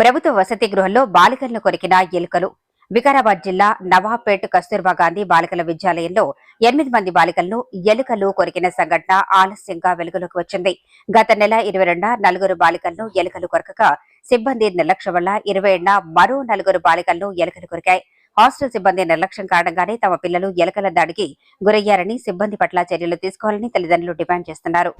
ప్రభుత్వ వసతి గృహంలో బాలికలను కొరికిన ఎలుకలు. వికారాబాద్ జిల్లా నవాబ్పేట్ కస్తూర్బా గాంధీ బాలికల విద్యాలయంలో ఎనిమిది మంది బాలికలను ఎలుకలు కొరికిన సంఘటన ఆలస్యంగా వెలుగులోకి వచ్చింది. గత నెల ఇరవై రెండున నలుగురు బాలికలను ఎలుకలు కొరకగా సిబ్బంది నిర్లక్ష్యం వల్ల ఇరవై ఏడున మరో నలుగురు బాలికలను ఎలుకలు కొరికాయి. హాస్టల్ సిబ్బంది నిర్లక్ష్యం కారణంగానే తమ పిల్లలు ఎలుకల దాడికి గురయ్యారని సిబ్బంది పట్ల చర్యలు తీసుకోవాలని తల్లిదండ్రులు డిమాండ్ చేస్తున్నారు.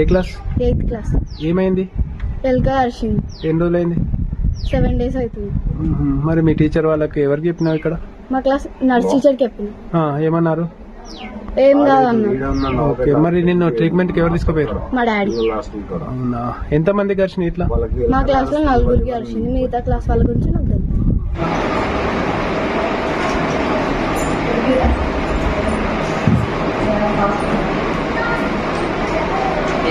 ఏ క్లాస్? Eighth class. ఏమైంది? ఎల్క హర్షింగ్ ఎన్ని రోజులైంది? సెవెన్ డేస్ అవుతుంది. మరి మీ టీచర్ వాళ్ళకి ఎవరికి చెప్పినావు ఇక్కడ? మా క్లాస్ నర్స్ టీచర్కి చెప్పిన. ఏమన్నారు? ఏం కాదన్న. ఓకే మరి నిన్ను ట్రీట్మెంట్కి ఎవరు తీసుకుపోయారు? మా డాడీ. అవునా? ఎంతమంది కలిసి ఇట్లా? మా క్లాస్లో నలుగురికి హర్షింది మిగతా క్లాస్ వాళ్ళ గురించి నాకు